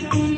sacudir.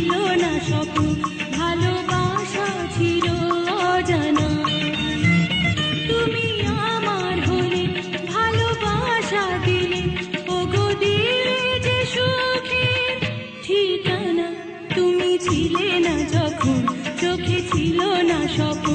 ছিল না স্বপ্ন ভালোবাসা ছিল অজানা। তুমি আমার হলে ভালোবাসা দিলে, ওগো যে সুখে ঠিকানা। তুমি ছিলে না যখন, চোখে ছিল না স্বপ্ন